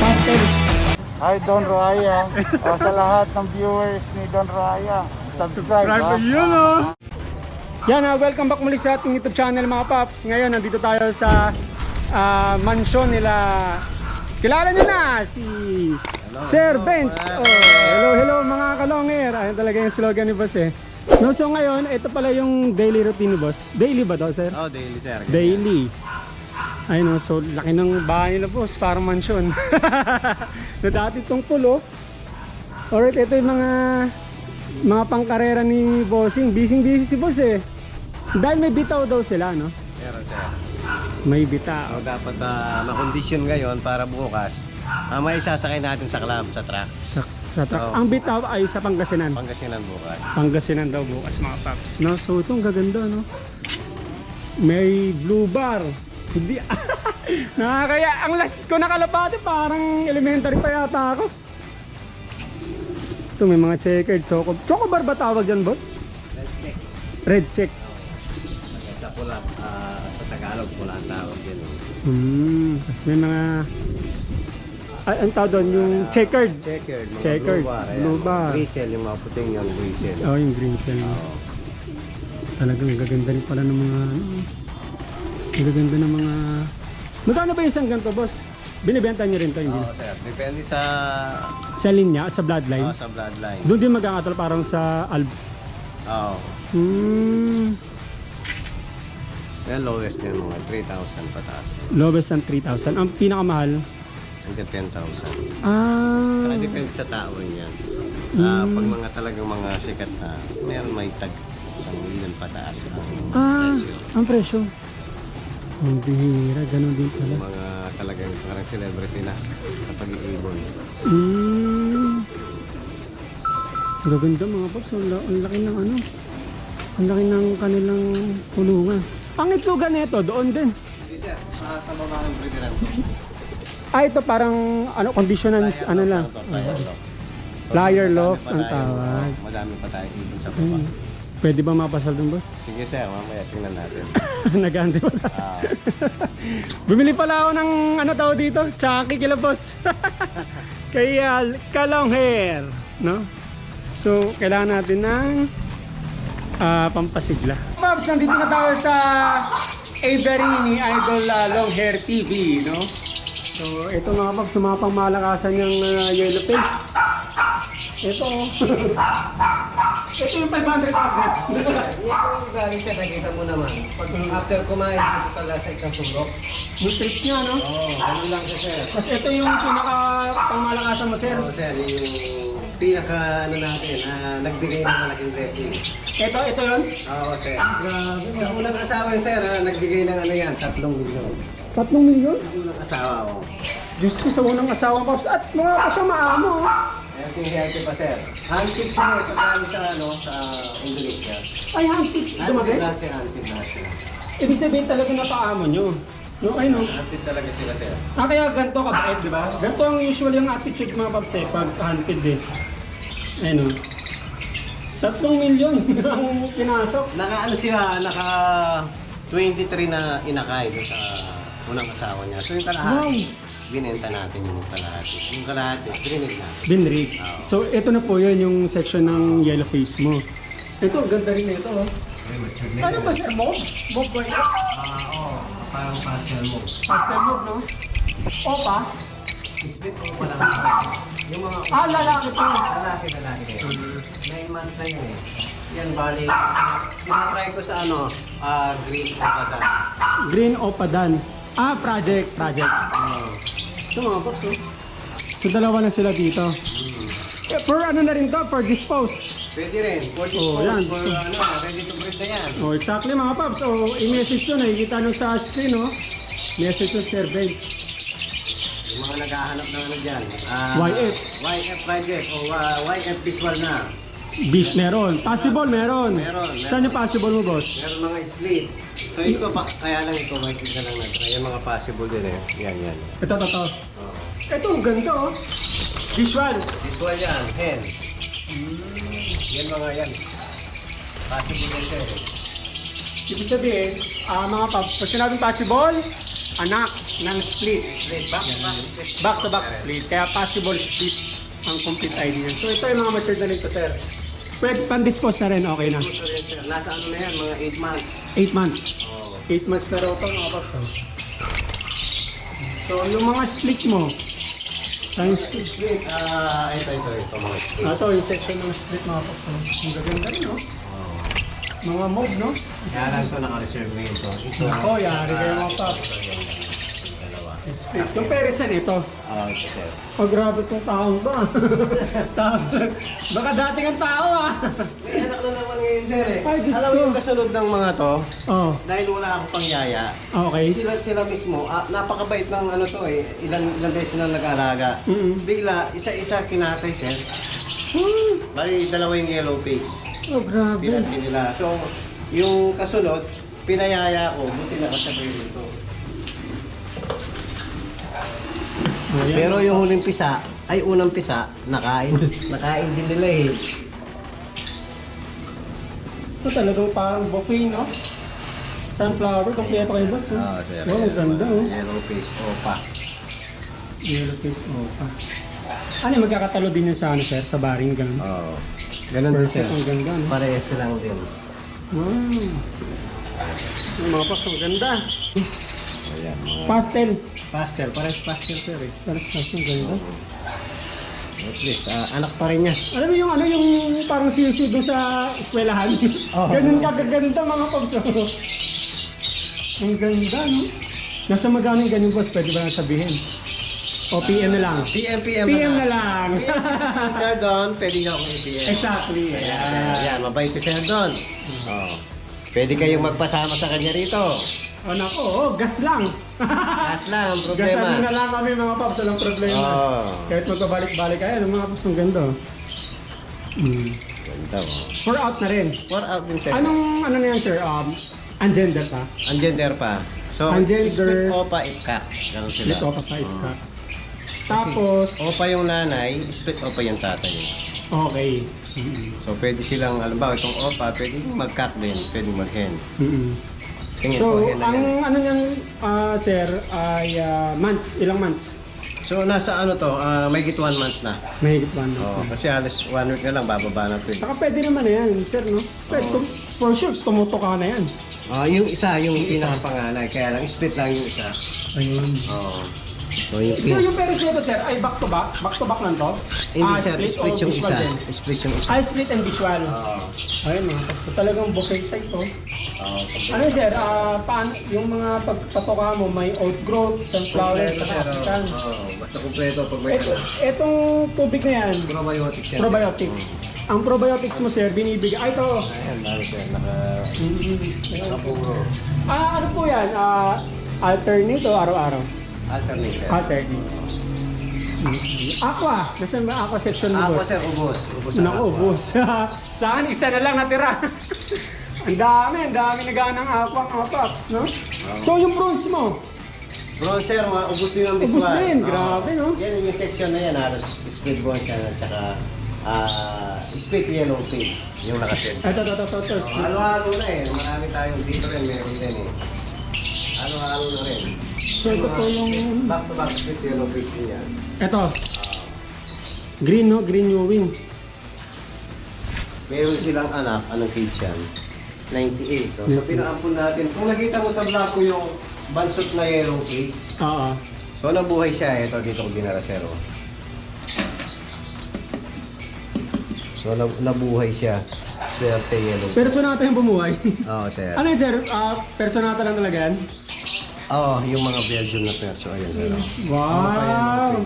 Pastel. Hi Don Raya. o, sa lahat ng viewers ni Don Raya, subscribe. Subscribe ha? yun oh. Yan, ah, welcome back muli sa ating YouTube channel mga paps. Ngayon, nandito tayo sa ah, mansion nila. Kilala niyo na si Sir Bench. Oh, hello, hello mga kalonger. Ayun talaga yung slogan ni Boss eh. No, so ngayon, ito pala yung daily routine ni Boss. Daily ba daw, Sir? Oh, daily sir. Daily. Ayun no, so laki ng bahay nila boss, parang mansyon. na dati itong pulo. Alright, ito yung mga mga pangkarera ni Bossing. Busy busy si Boss eh. Dahil may bitaw daw sila, no? Meron sir. May bitaw. So, dapat uh, makondisyon ngayon para bukas uh, may sasakay natin sa club, sa truck. Sa, sa truck. Oo. Ang bitaw ay sa Pangasinan. Pangasinan bukas. Pangasinan daw bukas mga paps. No? So itong gaganda, no? May blue bar. Hindi. Nakakaya. Ang last ko nakalapate, parang elementary pa yata ako. Ito may mga checkered choco. Choco bar ba tawag dyan, boss? Let's check. Red check. Sa pula, ah, sa Tagalog, pula ang tawag din. Hmm. Tapos may mga... Ay, ang tawag doon, yung checkered. Checkered, mga Checkered, blue bar. ayan. blue bar. Grisel, yung mga puting yung grisel. Oh, yung green shell. Oo. Talagang gaganda rin pala ng mga ano. Gaganda ng mga... Magkano ba yung isang ganito, boss? Binibenta niyo rin to, hindi? Oo, sir. Depende sa Sa linya, sa bloodline. oh, sa bloodline. Doon din magkakatol parang sa Alps. Oo. Hmm. Yan lowest din mga 3,000 pataas. Lowest ang 3,000. Ang pinakamahal, Hanggang 10,000. ah... Saka depende sa tao rin yan. Ah, Mm. pag mga talagang mga sikat na, meron may tag isang million pataas ang ah, presyo. ang presyo. Ang bihira, ganun din pala. Yung mga talagang parang celebrity na sa pag-iibon. Hmm. Ang Gaganda mga paps. Ang, ang laki ng ano. Ang laki ng kanilang kulungan. Ang itlogan nito, doon din. Hindi sir, sa, sa baba ng. Ah, ito parang ano, conditionan, ano lang. Flyer lock pa ang tawag. Madami pa tayo ibon sa baba. Hmm. Pwede ba mapasal dun, boss? Sige sir, mamaya tingnan natin. Nagante pa tayo. Ah, Bumili pala ako ng ano tao dito, Chucky kila boss. Kay uh, Kalong Hair, no? So, kailangan natin ng ah, pampasigla. Pops, nandito na tayo sa Avery ni Idol ah, Long Hair TV, no? So, ito mga Pops, sumapang malakasan yung ah, yellow face. Ito, ito yung 500,000. Ito galing sir, nakita mo naman. Pag after kumain, dito talaga sa isang sulok. yung trip niya, no? Oo, oh, ganun lang siya sir. Tapos ito yung pinaka pangmalakasan mo, sir. Oo sir, yung pinaka ano natin, ah, nagbigay ng malaking blessing. Ito, ito yun. Oo, sir. Grabe. Sa unang asawa niya, sir, ah, nagbigay ng ano yan, tatlong milyon. Tatlong milyon? Unang asawa ko. Diyos ko sa unang asawa, Pops. At mga pa siya maamo. oh. Ayan si Herte pa, sir. Handpick siya eh, pagkali sa ano, sa Indonesia. Ay, handpick. Handpick Dumagay. lahat sir, handpick lahat sila. Ibig sabihin talaga na paamo nyo. No, ay no. Handpick talaga sila, sir. Ah, kaya ganito kabait, di ba? Ganito ang usual yung attitude mga Pops eh, pag handpick din. Ay no. Tatlong milyon ang pinasok. Naka ano sila, naka 23 na inakay doon sa unang asawa niya. So yung kalahati, binenta natin yung kalahati. Yung kalahati, grinig na. Binrig. Oo. So, ito na po yun yung section ng yellow face mo. Ito, ganda rin ito. Oh. Ano ba sir? Mob? Mob ba ito? Ah, oo. Parang pastel mo. Pastel mob, no? Opa? Split mo pa lang. Yung mga Ah, lalaki pa. lalaki, lalaki kayo. Nine months na yun eh. Yan, bali. Tinatry ko sa ano, ah, green kapatan. Green Opadan. Ah, project, project. Oo. Ito mga pops, oh. So, dalawa na sila dito. Eh, for ano na rin to, for dispose. Pwede rin. For Oh, yan. for ano, ready to breed na yan. Oh, exactly mga pops. Oh, i-message nyo, nakikita nyo sa screen, oh. Message nyo, Sir. Yung mga naghahanap ng ano dyan. ah, YF. YF project o ah, YF visual na. Beef meron. Possible meron. Meron, meron. Saan yung possible mo, boss? Meron mga split. So ito pa, kaya lang ito, na lang natin. Yung mga possible din eh. Yan, yan. Ito, ito, ito. Oo. Ito, ganda, oh. Visual. Visual yan, hen. Yan mga yan. Possible yan sir eh. Ibig sabihin, ah, mga paps, pag sinabing possible, anak ng split. Straight back, back, straight. Back-to-back split. Kaya possible split ang complete ID niya. So ito yung mga matured na nito, sir. Pwede pan-dispose na rin, okay na. Ito rin, sir. Nasa ano na yan, mga 8 months. 8 months. Oh. 8 months na raw ito, mga paps. oh. So yung mga split mo, ang split, Straight, ah, ito, ito, ito, mga straight. ito yung section ng split mga paps. oh. Ang gaganda rin, no? Oh. Mga mob, no? Kaya lang ito naka-reserve ngayon to. Ito. Ako, yari kayo mga paps. Ito yung dalawa. Split. Yung parents yan, ito. Ah, sir. Oh, grabe itong taong ba? Taong. Baka dating ang tao, ah. May anak na naman ngayon, sir eh. Ay, Diyos Alam mo ko. yung kasunod ng mga to, oh, dahil wala akong pangyaya, okay. sila sila mismo, ah, napakabait ng ano to eh, ilan ilan beses na nag-aalaga. Mm-mm. Bigla, isa-isa kinatay, sir. Hmm. Bali, dalawa yung yellow face. Oh, grabe. Pinati nila. So, yung kasunod, pinayaya ko, buti nakasabay dito. Oh, yan. Pero yung huling pisa, ay unang pisa, nakain. nakain din nila eh. Ito talagang parang buffet, no? Sunflower, kompleto kayo, boss. Oh. Ah, sir. Wow, ganda, oh. Yellow face, opa. Yellow face, oh, pa. Ano, magkakatalo din yan sa ano, sir? Sa baring, ganun. Oo. Ganun din sir. Perfect, ang ganda, no? Parehas lang din. Wow. Yung mga ang ganda. Ayan, mga Pastel. pastel. Parehas pastel sir eh. Parang pastel, ganda. At least, ah, anak pa rin niya. Alam mo yung ano yung parang sisi doon sa eskwelahan? Oh. Ganun kagaganda mga oh. Ang ganda, no? Nasa magkano yung ganyan boss? Pwede ba sabihin? O PM na lang. PM, PM, PM na lang. Sir Don, pwede niyo akong i-PM. exactly. Ayan, Ayan. ayan, mabait si Sir Don. Oh. Pwede kayong magpasama sa kanya rito. O nako, oh, gas lang. Gas lang ang Gasan problema. mo na lang kami mga paps, walang problema. Oh. Kahit magpabalik-balik kayo, mga paps, ang ganda. oh. Mm. Ganda oh. For out na rin. Pour out din sir. Anong, ano na yan sir? Um, ungender pa? Ang gender pa. So, Ang gender- split opa, itka. Ganun sila. Ito pa pa Oh. ka. Tapos, Opa yung nanay, split opa yung tatay. okay. Mm-mm. So, pwede silang, alam ba, itong opa, pwede mag-cock din, pwede mag-hen. Mm-mm. Tingin So, po, na ang yan. ano niyan, ah, sir, ay ah, months, ilang months? So, nasa ano to, ah, may git one month na. Mahigit one month. Oh, kasi halos one week na lang, bababa na to eh. Saka pwede naman na yan, sir, no? Pwede, Oo. tum- for sure, tumutok ka na yan. Ah, yung isa, yung pinakapanganay, kaya lang, split lang yung isa. Ayun. Oo. So, yung So, yung parents nito, sir, ay back to back? Back to back lang to? Hindi Ah, sir, split yung isa. Split yung isa. Ah, split and visual. Oo. Ayun, mga paps. So, talagang buffet type to. Oo. Ano sir, ah, paano, yung mga pagpatoka mo, may outgrowth, sunflower, sir, oh. African. Oo, basta kumpleto pag may Ito, etong tubig na yan, probiotics yan. probiotics. Ang probiotics mo, sir, binibigay. Ay, ito. Ayan, dami sir, naka... Mm-hmm. Nakapuro. Ah, ano po yan? Ah, alternate o araw-araw? Alternate sir. Alternate. Mm-hmm. Aqua. Nasaan ba aqua section mo, Ako boss? sir, ubos. Ubos ang Naku, aqua. boss. Sa akin, isa na lang natira. ang dami, ang dami naganang aqua, mga paps, no? So, yung bronze mo, Bro, sir, ubos din ang Ubos din, Oo. grabe, no? Yan yung section na yan, halos split bone siya at saka ah, split yellow face, yung ito, ito, ito, ito. So, halo-halo na eh. Marami tayong dito rin, meron din eh. Halo-halo na rin. So, ito po yung, Back to back split yellow din yan. ito. Green, no? Green new wing. Meron silang anak, anong cage yan? 98. So, so pinaampun natin. Kung nakita mo sa vlog ko yung bansot na yellow case, Oo. so nabuhay siya. Ito, dito ko dinarasero. So, nab- nabuhay siya. Swerte yellow. Personata yung bumuhay. Oo, sir. ano yun, sir? Ah, personata lang talaga yan? Oo, yung mga Belgium na perso. Ayan, sir. Wow! Ano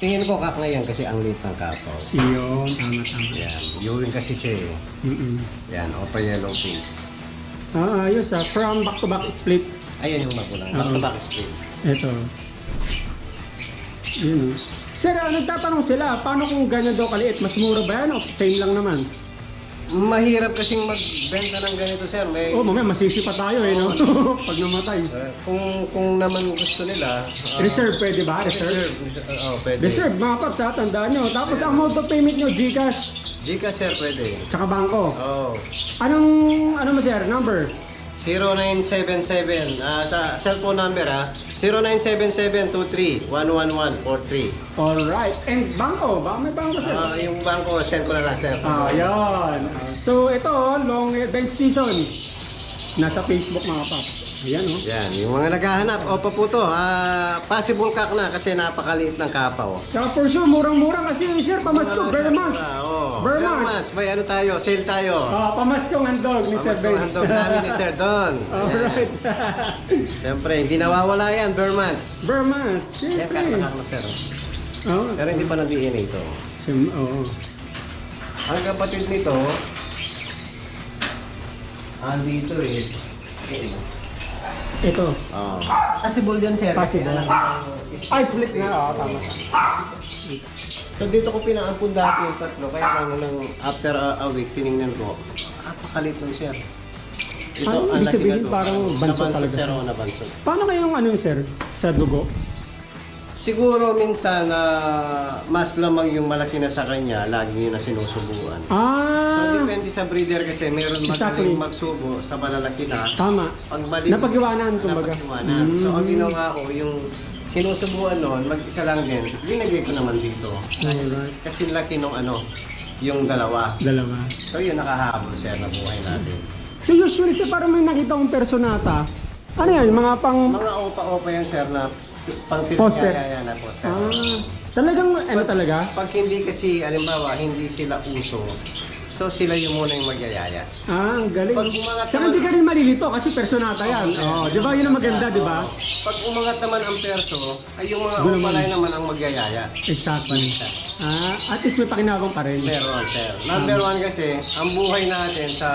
Tingin ko kak na yan kasi ang liit ng kapaw. Iyon, tama, tama. Yan. Urine kasi siya eh. Mm-mm. Yan, opa yellow face. Ah, ayos ah. From back-to-back split. Ayan yung magulang. Back to back split. Ito. Yun oh. Sir, ah, nagtatanong sila, paano kung ganyan daw kaliit? Mas mura ba yan o same lang naman? Mahirap kasing magbenta ng ganito, sir. May, Oh, mamaya masisi pa tayo eh, no? Pag namatay. Eh, kung kung naman gusto nila, ah, Reserve pwede ba? Reserve? Reserve. Oh, pwede. Reserve, mga paps ha, tandaan nyo. Tapos ang mode of payment nyo, Gcash, Gcash, sir, pwede. tsaka bangko. Oh. Anong, ano mo sir, number? 0977, ah, sa cellphone number ha, 0977-23-11143. Alright. And bangko, baka may bangko sir. Ah, yung bangko, send ko na lang, sir. Ah, yan. So, ito, oh, long bench season. Nasa Facebook mga pap. Ayan, oh. Yan, yung mga naghahanap, opo po to, ah, possible kak na kasi napakaliit ng kapaw. Tsaka for sure, murang-murang kasi sir. Pamasko, bare months. Ah, oh. Months. May ano tayo, sale tayo. Ah, pamaskong handog ni Sir Pamas Ben. handog namin ni Sir Don. Alright. Siyempre, hindi nawawala yan, bare months. bare months. Yan, Siyempre. kakakak na sir. Oh. Pero hindi pa na DNA ito. Sim- Oo. Ang kapatid nito, andito eh. Ito. Oh. Possible yan sir. kasi Possible. alam mo, Ay, split nga. Oo, tama. So dito ko pinaampun dati yung tatlo, kaya ano lang after a, a week, tiningnan ko, napakalit yun sir. Ito, Ano, ang ibig laki sabihin na to. parang banso Nabanso, talaga? Sir, o nabanso. Paano kayong ano yun, sir? Sa dugo? Siguro minsan na mas lamang yung malaki na sa kanya, lagi yun na sinusubuan. So Ah, depende sa breeder kasi meron Exactly. magaling magsubo sa malalaki na. tama. Pag mali, Napag-iwanan, kumbaga. Napag-iwanan. So ang Mm. ginawa ko, yung sinusubuan noon, mag-isa lang din, linagay ko naman dito. Alright. Kasi laki nung ano, yung dalawa. Dalawa. So yun, nakahabol sir na buhay natin. So usually, sir, parang may nakita kong personata. Ano yan? Mga pang... Mga opa-opa yan sir na pang Poster. pinagkayaya na poster. Ah, talagang ano talaga? Pag hindi kasi, alimbawa, hindi sila uso, so sila yung muna yung magyayaya. Ah, ang galing. Pag umangat Saka hindi naman- ka rin malilito kasi personata yan. Oh, di ba? Yun ang maganda, di ba? Oo. Pag umangat naman ang perso, ay yung mga Doon opalay naman ang magyayaya. Exactly. Ah, at least may pakinabang pa rin. Meron, sir. Number one kasi, ang buhay natin sa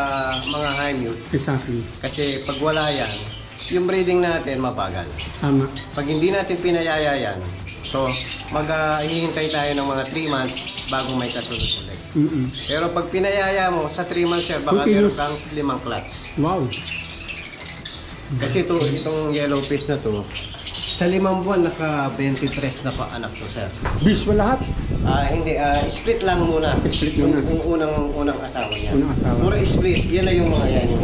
mga high mute, Exactly. kasi pag wala yan, yung breeding natin mabagal. Tama. Pag hindi natin pinayaya yan, so maghihintay tayo ng mga 3 months bago may kasunod ulit. Mm-mm. Pero pag pinayaya mo sa 3 months, sir, baka meron Continuous. kang limang clutch. Wow. Kasi ito, itong yellow fish na to, sa limang buwan, naka-23 na pa anak to, sir. Visual lahat. Ah, hindi, ah, split lang muna. Split yung, muna. yung unang unang asawa niya. Unang asawa. Puro split, yan na yung mga yan. Yung,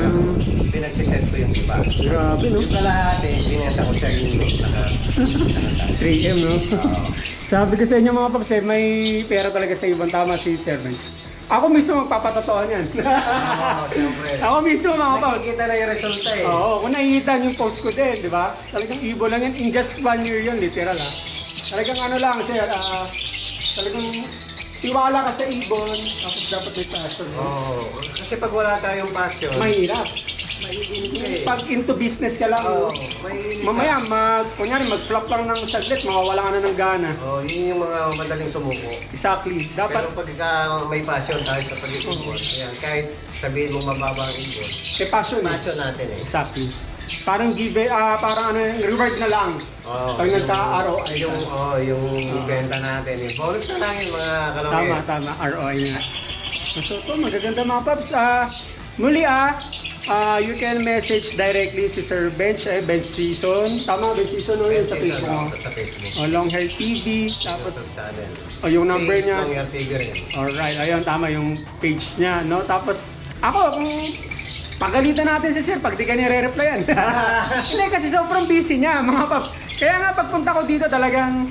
Ah. Pinagsiset ko yung iba. Grabe, no? Yung kalahati, binenta ko siya yung naka, 3M, no? Oo. Sabi ko sa inyo mga paps, eh, may pera talaga sa ibang tama si Sir Bench. Ako mismo magpapatotoo niyan. Oo, siyempre. Ako mismo mga paps. Nakikita na yung resulta eh. Oo, kung nakikita niyo yung post ko din, di ba? Talagang ibo lang yan. In just one year yun, literal ha. Talagang ano lang, sir, ah, talagang tiwala ka sa ibon, tapos dapat may passion. Oo. Kasi pag wala tayong passion, Mahirap. Pag into business ka lang, Oo, mahirap. mamaya, mag, kunyari, mag-flop lang ng saglit, mawawala ka na ng gana. Oh, yun yung mga madaling sumuko. Exactly. Pero Dapat, pag ikaw may passion tayo sa pag-ibon, ayan, kahit sabihin mong mababa ang ibon, may passion. eh. passion natin eh. Exactly. Parang give, ah, parang ano, reward na lang. Oh, Pag nagka-araw, ay yung, oh, yung benta natin eh. Bonus na lang yung mga kalawin. Tama, tama. ROI nga. So, ito, magaganda mga paps. Ah, muli ah, ah, you can message directly si Sir Bench, eh, Bench Season. Tama, Bench Season, no, yun sa Facebook mo. Sa Facebook. O, Long Hair TV, tapos, YouTube channel. o, yung number Face niya. Long Hair rin. Alright, ayun, tama yung page niya, no? Tapos, ako, kung pagalitan natin si Sir, pag di ka nire-replyan. Hindi, kasi sobrang busy niya, mga paps. Kaya nga, pagpunta ko dito talagang,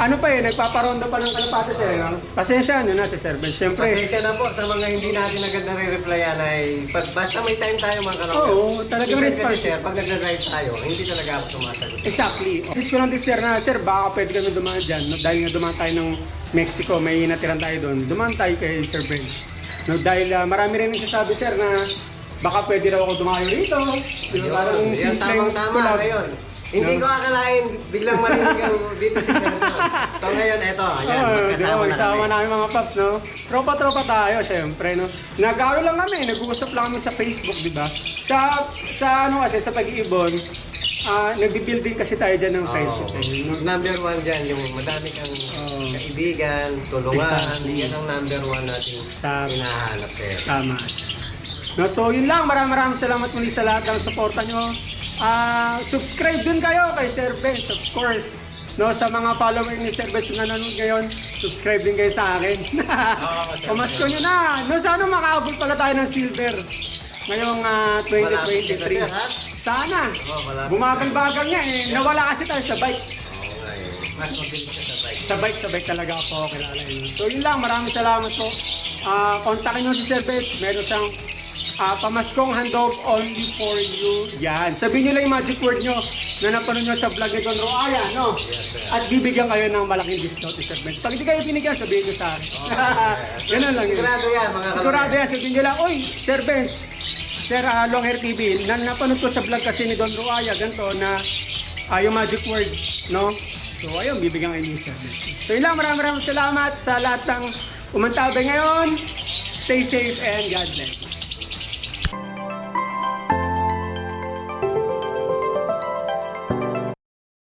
ano pa eh, nagpaparonda pa ng kalapatas eh. No? Pasensya nyo na si Sir Ben. Siyempre, Pasensya na po sa mga hindi natin agad nare-replyan ay pag basta may time tayo mga kalawin. Oo, talagang kasi, responsive. sir, pag nagda-drive tayo, hindi talaga ako sumasagot. exactly. Message ko lang din Sir na, Sir, baka pwede kami dumaan dyan. No? Dahil nga dumaan tayo ng Mexico, may natiran tayo doon. Dumaan tayo kay Sir Ben. No, dahil ah, marami rin nagsasabi, Sir, na baka pwede raw ako dumayo rito. Ba? Parang Yun, yan, simpleng tamang-tama ngayon. Hindi ko akalain biglang marinig yung dito si John. So ngayon, eto, ayan, Oo, magkasama oh, na isama kami. namin mga paps, no? Tropa-tropa tayo, syempre, no? Nag-ano lang kami, nag-uusap lang kami sa Facebook, di ba? Sa, sa ano kasi, sa pag-iibon, ah, nagbi-building kasi tayo dyan ng friendship. Oo. eh, no? Number one dyan, yung madami kang Oo. kaibigan, tulungan, Exactly. yan ang number one natin Sa- hinahanap sir. Tama. No, so yun lang, maraming maraming salamat muli sa lahat ng suporta nyo. Ah, subscribe din kayo kay Sir Benz, of course. No, sa mga follower ni Sir Benz na nanonood ngayon, subscribe din kayo sa akin. Pamasko nyo na. No, sana makaabot pala tayo ng silver. ngayong ah, 2023. Sana. Bumagal-bagal niya eh. Nawala kasi tayo sa bike. Eh. Mas mabilis sa bike. Sa bike, sa bike talaga ako kilala yun. So yun lang, maraming salamat po. Ah, kontakin nyo si Sir Bes. Meron siyang ah, pamaskong handog only for you. Yan. Sabihin nyo lang yung magic word nyo na napanood nyo sa vlog ni Don Roaya, no? At bibigyan kayo ng malaking discount Sir Bes. Pag hindi kayo binigyan, sabihin nyo sa akin. Ganun lang yun. Sigurado yan, mga Sigurado yan, sabihin nyo lang, Uy, Sir Benz, Sir uh, Long Hair TV, na napanood ko sa vlog kasi ni Don Ruaya, ganito na ah, yung magic word, no? So ayun, bibigyan kayo Sir Benz. So yun lang, maraming maraming salamat sa lahat ng umantabi ngayon. Stay safe and God bless.